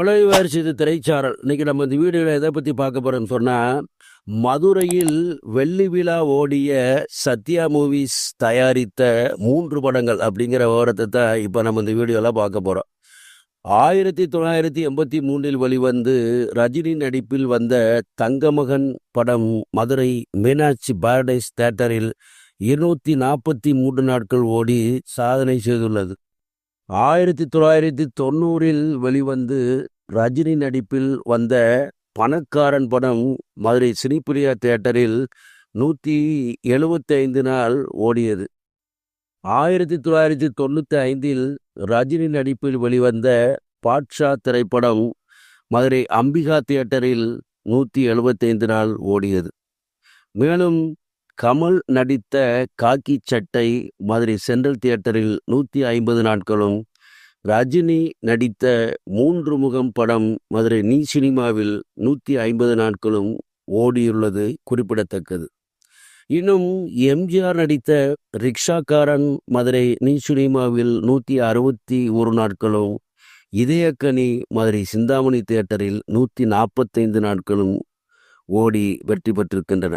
அலைவாரிசு இது திரைச்சாரல். இன்னைக்கு நம்ம இந்த வீடியோவில் எதை பற்றி பார்க்க போகிறோம்னு சொன்னால் மதுரையில் வெள்ளி விழா ஓடிய சத்யா மூவிஸ் தயாரித்த மூன்று படங்கள் அப்படிங்கிற விவரத்தை தான் இப்போ நம்ம இந்த வீடியோவில் பார்க்க போகிறோம் ஆயிரத்தி தொள்ளாயிரத்தி எண்பத்தி மூன்றில் வெளிவந்து ரஜினி நடிப்பில் வந்த தங்கமகன் படம் மதுரை மீனாட்சி பாரடைஸ் தேட்டரில் இருநூற்றி நாற்பத்தி மூன்று நாட்கள் ஓடி சாதனை செய்துள்ளது. ஆயிரத்தி தொள்ளாயிரத்தி தொண்ணூறில் வெளிவந்து ரஜினி நடிப்பில் வந்த பணக்காரன் படம் மதுரை சினிப்பிரியா தியேட்டரில் நூற்றி எழுபத்தைந்து நாள் ஓடியது. ஆயிரத்தி தொள்ளாயிரத்தி தொண்ணூற்றி ஐந்தில் ரஜினி நடிப்பில் வெளிவந்த பாட்ஷா திரைப்படம் மதுரை அம்பிகா தியேட்டரில் நூற்றி எழுபத்தைந்து நாள் ஓடியது. மேலும் கமல் நடித்த காக்கி சட்டை மதுரை சென்ட்ரல் தியேட்டரில் நூற்றி ஐம்பது நாட்களும் ரஜினி நடித்த மூன்று முகம் படம் மதுரை நீ சினிமாவில் நூற்றி ஐம்பது நாட்களும் ஓடியுள்ளது குறிப்பிடத்தக்கது. இன்னும் எம்ஜிஆர் நடித்த ரிக்ஷாக்காரன் மதுரை நீ சினிமாவில் நூற்றி அறுபத்தி ஒரு நாட்களும் இதயக்கனி மதுரை சிந்தாமணி தியேட்டரில் நூற்றி நாற்பத்தைந்து நாட்களும் ஓடி வெற்றி பெற்றிருக்கின்றன.